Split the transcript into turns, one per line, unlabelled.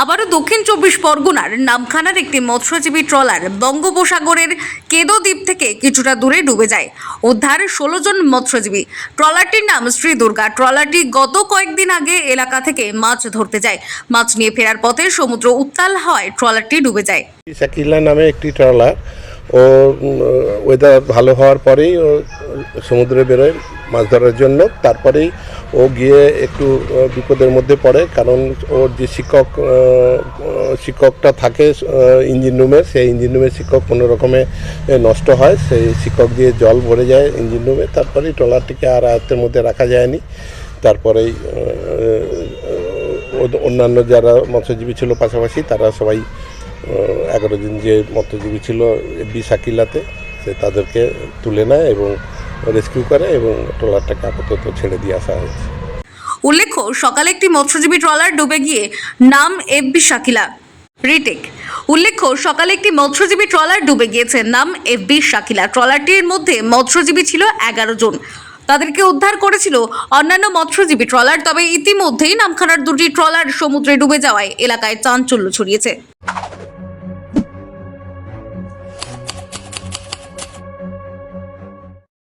আবারও দক্ষিণ চব্বিশ পরগনার নামখানার একটি মৎস্যজীবী ট্রলার বঙ্গোপসাগরের কেদো দ্বীপ থেকে কিছুটা দূরে ডুবে যায়। উদ্ধার ষোলো জন মৎস্যজীবী। ট্রলারটির নাম শ্রী দুর্গা। ট্রলারটি গত কয়েকদিন আগে এলাকা থেকে মাছ ধরতে যায়। মাছ নিয়ে ফেরার পথে সমুদ্র উত্তাল হওয়ায় ট্রলারটি ডুবে যায়।
নামে একটি ট্রলার। ও ওয়েদার ভালো হওয়ার পরেই ও সমুদ্রে বেরোয় মাছ ধরার জন্য। তারপরেই ও গিয়ে একটু বিপদের মধ্যে পড়ে, কারণ ওর যে শিক্ষক শিক্ষকটা থাকে ইঞ্জিন রুমের সেই ইঞ্জিন রুমের শিক্ষক কোনো রকমে নষ্ট হয়। সেই শিক্ষক দিয়ে জল ভরে যায় ইঞ্জিন রুমে। তারপরেই ট্রলারটিকে আর আয়ত্তের মধ্যে রাখা যায়নি। তারপরেই অন্যান্য যারা মৎস্যজীবী ছিল পাশাপাশি, তারা সবাই এগারো দিন যে মৎস্যজীবী ছিল বি সাকিলাতে, সে তাদেরকে তুলে নেয় এবং রেস্কিউ করে এবং ট্রলারটাকে আপাতত ছেড়ে দিয়ে আসা হয়েছে।
উল্লেখ্য, সকালে একটি মৎস্যজীবী ট্রলার ডুবে গিয়ে নাম এফবি শাকিলা রিটেক। উল্লেখ্য, সকালে একটি মৎস্যজীবী ট্রলার ডুবে গিয়েছে, নাম এফবি শাকিলা ট্রলারটির মধ্যে মৎস্যজীবী ছিল এগারো জন। তাদেরকে উদ্ধার করেছিল অন্যান্য মৎস্যজীবী ট্রলার, তবে ইতিমধ্যেই নামখানার দুটি ট্রলার সমুদ্রে ডুবে যাওয়ায় এলাকায় চাঞ্চল্য ছড়িয়েছে।